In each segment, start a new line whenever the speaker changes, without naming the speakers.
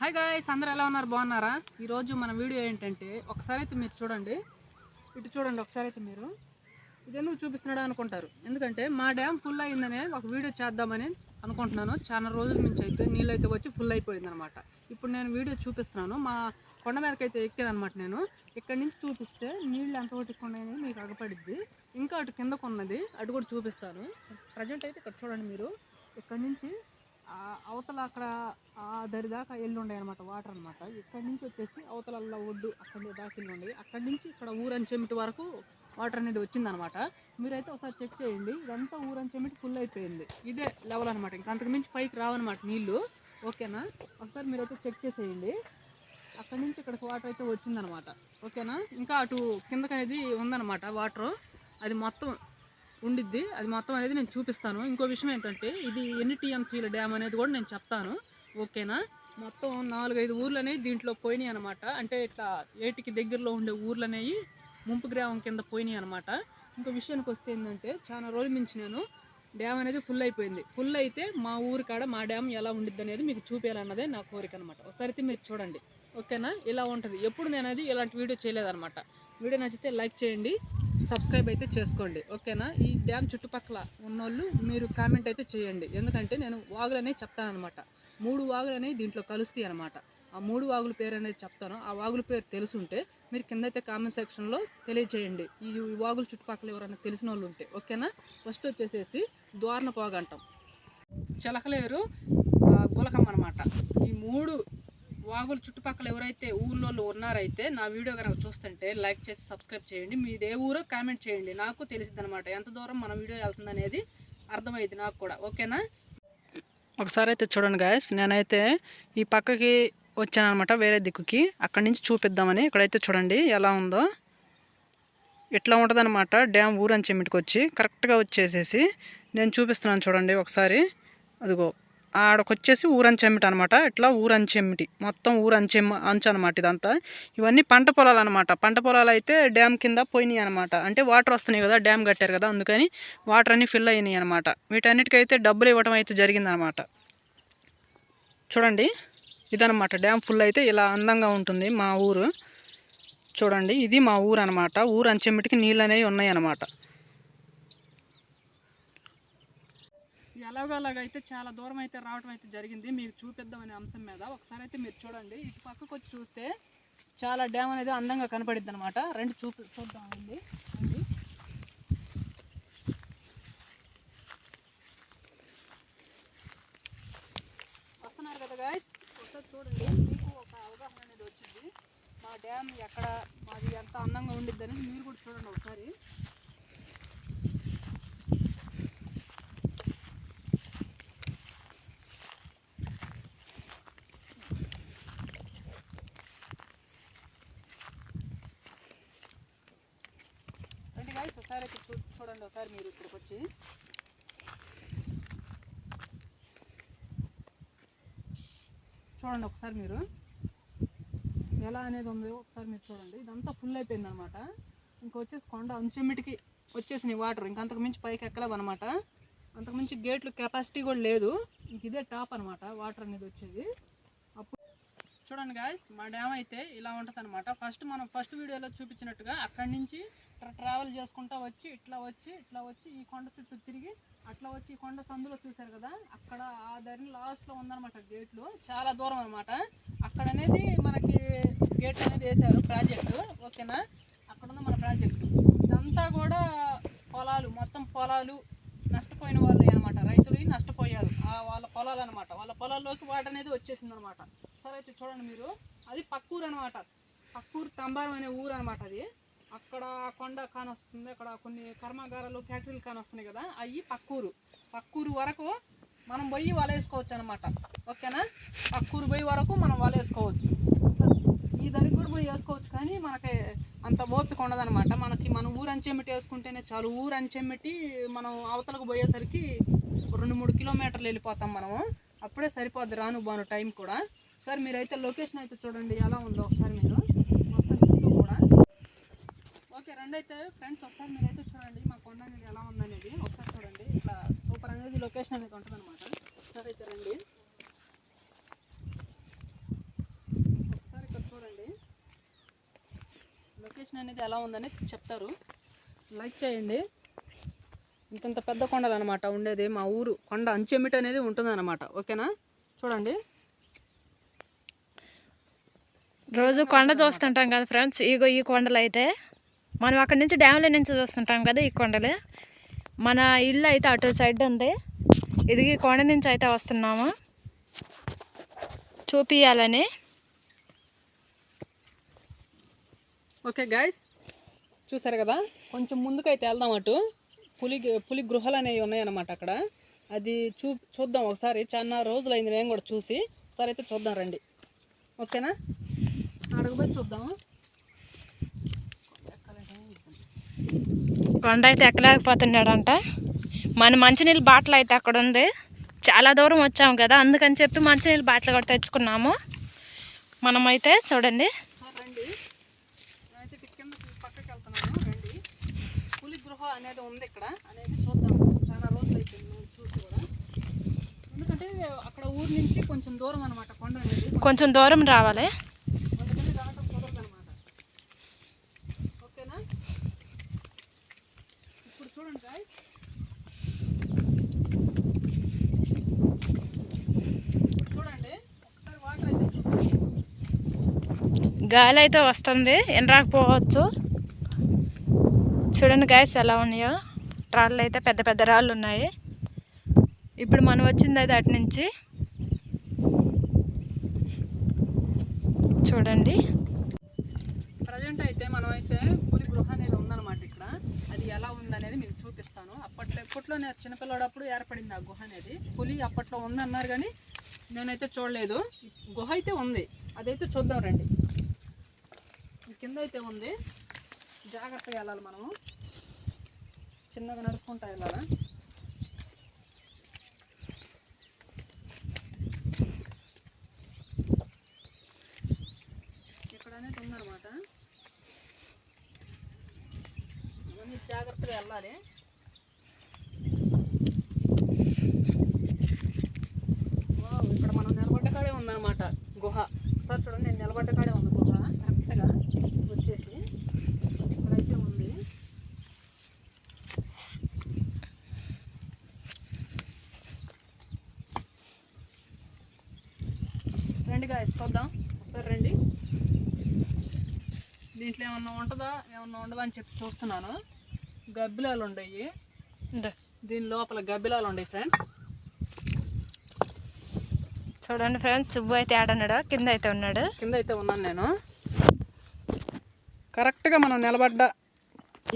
Hi guys అందరూ ఎలా ఉన్నారు? బాగున్నారా? ఈరోజు మన వీడియో ఏంటంటే ఒకసారి అయితే మీరు చూడండి. ఇటు చూడండి ఒకసారి అయితే మీరు. ఇది ఎందుకు చూపిస్తున్నాడు అనుకుంటారు. ఎందుకంటే మా డ్యామ్ ఫుల్ అయిందనే ఒక వీడియో చేద్దామని అనుకుంటున్నాను. చాలా రోజుల నుంచి అయితే నీళ్ళు అయితే వచ్చి ఫుల్ అయిపోయింది అనమాట ఇప్పుడు నేను వీడియో చూపిస్తున్నాను. మా కొండ మీదకి అయితే ఎక్కాను నేను. ఇక్కడి నుంచి చూపిస్తే నీళ్ళు ఎంత కొట్టుకున్నాయని మీకు అగపడిద్ది. ఇంకా అటు కిందకు ఉన్నది అటు కూడా చూపిస్తాను. ప్రజెంట్ అయితే ఇక్కడ చూడండి మీరు. ఇక్కడ నుంచి అవతల అక్కడ ఆ దరి దాకా వెళ్ళి ఉండే అనమాట వాటర్ అనమాట ఇక్కడ నుంచి వచ్చేసి అవతల ఒడ్డు అక్కడ దాకా వెళ్ళి ఉండే అక్కడి నుంచి ఇక్కడ ఊరంచెమిటి వరకు వాటర్ అనేది వచ్చిందనమాట మీరైతే ఒకసారి చెక్ చేయండి. ఇదంతా ఊరంచెమిటి ఫుల్ అయిపోయింది. ఇదే లెవెల్ అనమాట ఇంకా అంతకు మించి పైకి రావన్నమాట నీళ్ళు ఓకేనా? ఒకసారి మీరైతే చెక్ చేసేయండి. అక్కడి నుంచి ఇక్కడికి వాటర్ అయితే వచ్చిందనమాట ఓకేనా? ఇంకా అటు కిందకి అనేది ఉందన్నమాట వాటర్ అది మొత్తం ఉండిద్ది. అది మొత్తం అనేది నేను చూపిస్తాను. ఇంకో విషయం ఏంటంటే ఇది ఎన్ని టీఎంసీల డ్యామ్ అనేది కూడా నేను చెప్తాను. ఓకేనా? మొత్తం నాలుగైదు ఊర్లు అనేవి దీంట్లో పోయినాయి అనమాట అంటే ఇట్లా ఏటికి దగ్గరలో ఉండే ఊర్లు అనేవి ముంపు గ్రామం కింద పోయినాయి అనమాట ఇంకో విషయానికి వస్తే ఏంటంటే చాలా రోజుల నుంచి నేను డ్యామ్ అనేది ఫుల్ అయిపోయింది. ఫుల్ అయితే మా ఊరి కాడ మా డ్యామ్ ఎలా ఉండిద్ది అనేది మీకు చూపించాలన్నదే నా కోరిక అనమాట ఒకసారి అయితే మీరు చూడండి. ఓకేనా? ఇలా ఉంటుంది. ఎప్పుడు నేను అది ఇలాంటి వీడియో చేయలేదన్నమాట. వీడియో నచ్చితే లైక్ చేయండి. సబ్స్క్రైబ్ అయితే చేసుకోండి ఓకేనా? ఈ డ్యామ్ చుట్టుపక్కల ఉన్నోళ్ళు మీరు కామెంట్ అయితే చేయండి. ఎందుకంటే నేను వాగులు అనేవి చెప్తానమాట మూడు వాగులు అనేవి దీంట్లో కలుస్తాయి అనమాట ఆ మూడు వాగుల పేరు అనేది చెప్తాను. ఆ వాగుల పేరు తెలుసుంటే మీరు కింద అయితే కామెంట్ సెక్షన్లో తెలియజేయండి. ఈ వాగుల చుట్టుపక్కల ఎవరైనా తెలిసిన వాళ్ళు ఉంటే ఓకేనా? ఫస్ట్ వచ్చేసేసి ద్వారణ పోగంటం చిలకలేరు గులకం అనమాట ఈ మూడు వాగుల చుట్టుపక్కల ఎవరైతే ఊళ్ళో ఉన్నారైతే నా వీడియో కనుక చూస్తుంటే లైక్ చేసి సబ్స్క్రైబ్ చేయండి. మీదే ఏ ఊరో కామెంట్ చేయండి. నాకు తెలిసింది అనమాట ఎంత దూరం మన వీడియో వెళ్తుంది అనేది అర్థమైంది నాకు కూడా. ఓకేనా? ఒకసారి అయితే చూడండి గాయస్ నేనైతే ఈ పక్కకి వచ్చాను అనమాట వేరే దిక్కుకి. అక్కడి నుంచి చూపిద్దామని ఇక్కడైతే చూడండి ఎలా ఉందో. ఇట్లా ఉంటుందన్నమాట డ్యామ్ ఊరని చెమ్మిటికి వచ్చి కరెక్ట్గా వచ్చేసేసి నేను చూపిస్తున్నాను చూడండి ఒకసారి. అదిగో. ఆడకొచ్చేసి ఊరంచెమ్మిటి అనమాట ఇట్లా ఊరంచెమ్మిటి మొత్తం ఊరంచెమ్మ అంచు అనమాట ఇదంతా. ఇవన్నీ పంట పొలాలు అనమాట పంట పొలాలు అయితే డ్యామ్ కింద పోయినాయి అనమాట అంటే వాటర్ వస్తున్నాయి కదా డ్యామ్ కట్టారు కదా అందుకని వాటర్ అన్ని ఫిల్ అయినాయి అనమాట వీటన్నిటికైతే డబ్బులు ఇవ్వడం అయితే జరిగిందనమాట చూడండి. ఇదనమాట డ్యామ్ ఫుల్ అయితే ఇలా అందంగా ఉంటుంది మా ఊరు. చూడండి. ఇది మా ఊరు అనమాట ఊరు అంచెమ్మిటికి నీళ్ళు అనేవి ఉన్నాయి అనమాట అయితే చాలా దూరం అయితే రావడం అయితే జరిగింది. మీకు చూపిద్దామనే అంశం మీద. ఒకసారి అయితే మీరు చూడండి. ఇటు పక్కకు వచ్చి చూస్తే చాలా డ్యామ్ అనేది అందంగా కనపడిద్ది అనమాట రండి చూపి చూద్దామండి రండి వస్తున్నారు కదా గాయస్ ఒకసారి చూడండి. మీకు ఒక అవగాహన అనేది వచ్చింది. మా డ్యామ్ ఎక్కడ మాది ఎంత అందంగా ఉండిద్ది అనేది మీరు కూడా చూడండి ఒకసారి రండి గాయస్ ఒకసారి అయితే చూ చూడండి ఒకసారి మీరు ఇక్కడికి వచ్చి. చూడండి ఒకసారి మీరు. ఎలా అనేది ఉందో ఒకసారి మీరు చూడండి. ఇదంతా ఫుల్ అయిపోయింది అనమాట ఇంకా వచ్చేసి కొండ అంచెమ్మిటికి వచ్చేసినాయి వాటర్ ఇంకా అంతకు మించి పైకి ఎక్కలేవు అనమాట అంతకు మించి గేట్లు కెపాసిటీ కూడా లేదు. ఇంక ఇదే టాప్ అనమాట వాటర్ అనేది వచ్చేది. చూడండి గాయస్ మా డ్యామ్ అయితే ఇలా ఉంటుంది అనమాట ఫస్ట్ మనం ఫస్ట్ వీడియోలో చూపించినట్టుగా అక్కడి నుంచి ఇట్లా ట్రావెల్ చేసుకుంటా వచ్చి ఇట్లా వచ్చి ఇట్లా వచ్చి ఈ కొండ చుట్టూ తిరిగి అట్లా వచ్చి ఈ కొండ సందులో చూశారు కదా అక్కడ ఆ దారిని లాస్ట్లో ఉందన్నమాట గేట్లు చాలా దూరం అనమాట అక్కడ అనేది మనకి గేట్ అనేది వేశారు ప్రాజెక్టు ఓకేనా? అక్కడ ఉంది మన ప్రాజెక్టు ఇదంతా కూడా పొలాలు మొత్తం పొలాలు నష్టపోయిన వాళ్ళే అనమాట రైతులు నష్టపోయారు. ఆ వాళ్ళ పొలాలు అనమాట వాళ్ళ పొలాల్లోకి వాటర్ అనేది వచ్చేసింది అనమాట ఒకసారి అయితే చూడండి మీరు. అది పక్కూరు అనమాట పక్కూరు తంబారం అనే ఊరు అనమాట అది. అక్కడ కొండ కానొస్తుంది. అక్కడ కొన్ని కర్మాగారాలు ఫ్యాక్టరీలు కానొస్తున్నాయి కదా. అవి పక్కూరు. పక్కూరు వరకు మనం పోయి వలేసుకోవచ్చు అనమాట ఓకేనా? పక్కూరు పోయి వరకు మనం వలేసుకోవచ్చు. ఈ దానికి కూడా పోయి వేసుకోవచ్చు కానీ మనకి అంత ఓపిక ఉండదనమాట మనకి మన ఊరు అంచెమ్మిటి వేసుకుంటేనే చాలు. ఊరు అంచెమ్మిటి మనం అవతలకు పోయేసరికి రెండు మూడు కిలోమీటర్లు వెళ్ళిపోతాం మనము. అప్పుడే సరిపోద్ది రాను బాను టైం కూడా. ఒకసారి అయితే లొకేషన్ అయితే చూడండి ఎలా ఉందో ఒకసారి మీరు మొత్తం చుట్టూ కూడా. ఓకే రండి అయితే ఫ్రెండ్స్ ఒకసారి మీరు అయితే చూడండి మా కొండ అనేది ఎలా ఉందనేది ఒకసారి చూడండి. ఇట్లా సూపర్ అనేది లొకేషన్ అనేది ఉంటుంది అనమాట ఒకసారి అయితే రండి. ఒకసారి ఇక్కడ చూడండి. లొకేషన్ అనేది ఎలా ఉందని చెప్తారు. లైక్ చేయండి. ఇంతంత పెద్ద కొండలు అనమాట ఉండేది. మా ఊరు కొండ అంచెమిటి అనేది ఉంటుందన్నమాట. ఓకేనా? చూడండి.
రోజు కొండ చూస్తుంటాం కదా ఫ్రెండ్స్ ఇగో ఈ కొండలు అయితే. మనం అక్కడి నుంచి డ్యామ్ల నుంచి చూస్తుంటాం కదా ఈ కొండలు. మన ఇల్లు అయితే అటు సైడ్ ఉంది. ఇది ఈ కొండ నుంచి అయితే వస్తున్నాము. చూపియాలని.
ఓకే గాయస్ చూసారు కదా? కొంచెం ముందుకైతే వెళ్దాం అటు. పులి పులి గృహాలు అనేవి ఉన్నాయన్నమాట అక్కడ. అది చూ చూద్దాం ఒకసారి. చాలా రోజులైంది నేను కూడా చూసి. ఒకసారి అయితే చూద్దాం రండి. ఓకేనా? అడగబోయి చూద్దాము?
కొండ అయితే ఎక్కలేకపోతున్నాడంట. మన మంచినీళ్ళ బాటిల్ అయితే అక్కడ ఉంది. చాలా దూరం వచ్చాము కదా అందుకని చెప్పి మంచినీళ్ళ బాటిల్ కూడా తెచ్చుకున్నాము. మనమైతే చూడండి.
గృహ అనేది ఉంది ఇక్కడ. అనేది చూద్దాం. చాలా రోజులు అయిపోయింది చూసి కూడా. ఎందుకంటే అక్కడ ఊరు నుంచి కొంచెం దూరం అనమాట కొండ అనేది.
కొంచెం దూరం రావాలి
అందుకని రావడం కుదరదు అనమాట ఓకేనా ఇప్పుడు చూడండి guys. ఇప్పుడు చూడండి ఒకసారి వాటర్ అయితే చూడండి
గాలి అయితే వస్తుంది. రాకపోవచ్చు చూడండి గాయస్ ఎలా ఉన్నాయో. రాళ్ళు అయితే పెద్ద పెద్ద రాళ్ళు ఉన్నాయి ఇప్పుడు మనం వచ్చింది అయితే అటు నుంచి. చూడండి.
ప్రజెంట్ అయితే మనం అయితే పులి గృహ అనేది ఉందన్నమాట ఇక్కడ. అది ఎలా ఉందనేది మీకు చూపిస్తాను. అప్పట్లో ఎప్పట్లో నేను చిన్నపిల్లడప్పుడు ఏర్పడింది ఆ గుహ అనేది. పులి అప్పట్లో ఉందన్నారు కానీ నేనైతే చూడలేదు. గుహ అయితే ఉంది. అదైతే చూద్దాం రండి. కింద అయితే ఉంది. జాగ్రత్తగా వెళ్ళాలి మనము. చిన్నగా నడుచుకుంటా వెళ్ళాలా? ఇక్కడ అనేది ఉందన్నమాట జాగ్రత్తగా వెళ్ళాలి వావ్, ఇక్కడ మనం నిలబడ్డ కాడే ఉందన్నమాట గుహ సార్ చూడండి నేను నిలబడ్డ కాడే ఉంది గుహ కరెక్ట్గా వచ్చేసి ఇక్కడైతే ఉంది రండి గా చూద్దాం ఒకసారి రండి దీంట్లో ఏమన్నా ఉంటుందా? ఏమన్నా ఉండదా అని చెప్పి చూస్తున్నాను. గబ్బిలాలు
ఇదో.
దీని లోపల గబ్బిలాలు ఉన్నాయి ఫ్రెండ్స్.
చూడండి ఫ్రెండ్స్ సుబ్బు అయితే ఆడన్నాడు కింద అయితే ఉన్నాడు.
కింద అయితే ఉన్నాను నేను. కరెక్ట్గా మనం నిలబడ్డ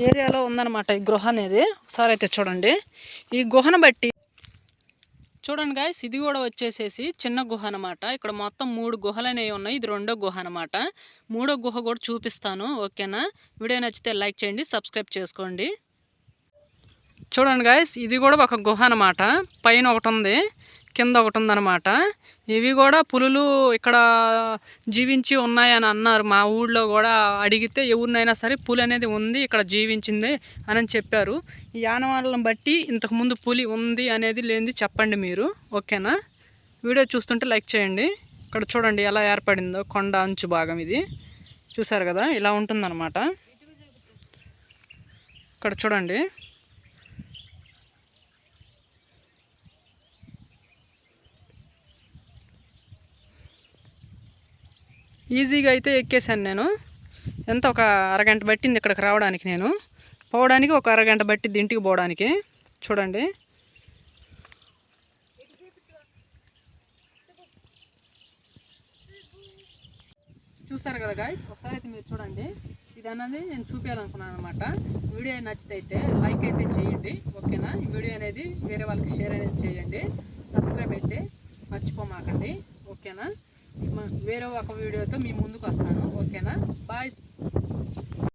ఏరియాలో ఉందన్నమాట ఈ గృహ అనేది. ఒకసారి అయితే చూడండి. ఈ గుహను బట్టి చూడండి గాయస్ ఇది కూడా వచ్చేసేసి చిన్న గుహ అనమాట ఇక్కడ మొత్తం మూడు గుహలు అనేవి ఉన్నాయి. ఇది రెండో గుహ అనమాట మూడో గుహ కూడా చూపిస్తాను. ఓకేనా? వీడియో నచ్చితే లైక్ చేయండి సబ్స్క్రైబ్ చేసుకోండి. చూడండి గాయస్ ఇది కూడా ఒక గుహ అనమాట పైన ఒకటి ఉంది. కింద ఒకటి ఉందన్నమాట. ఇవి కూడా పులులు ఇక్కడ జీవించి ఉన్నాయని అన్నారు. మా ఊళ్ళో కూడా అడిగితే ఎవరినైనా సరే పులి అనేది ఉంది ఇక్కడ జీవించింది అని చెప్పారు. ఈ యానవాళ్ళని బట్టి ఇంతకుముందు పులి ఉంది అనేది లేనిది చెప్పండి మీరు. ఓకేనా? వీడియో చూస్తుంటే లైక్ చేయండి. ఇక్కడ చూడండి ఎలా ఏర్పడిందో కొండ అంచు భాగం ఇది. చూసారు కదా? ఇలా ఉంటుందన్నమాట. ఇక్కడ చూడండి. ఈజీగా అయితే ఎక్కేసాను నేను. ఎంత ఒక అరగంట పట్టింది ఇక్కడికి రావడానికి నేను. పోవడానికి ఒక అరగంట పట్టింది ఇంటికి పోవడానికి. చూడండి. చూసారు కదా గాయస్ ఒకసారి అయితే మీరు చూడండి. ఇది అన్నది నేను చూపించాలనుకున్నాను అనమాట వీడియో నచ్చితే అయితే లైక్ అయితే చేయండి. ఓకేనా? వీడియో అనేది వేరే వాళ్ళకి షేర్ అనేది చేయండి. సబ్స్క్రైబ్ అయితే మర్చిపోమాకండి. ఓకేనా? వేరే ఒక వీడియోతో మీ ముందుకు వస్తాను ఓకేనా? బాయ్.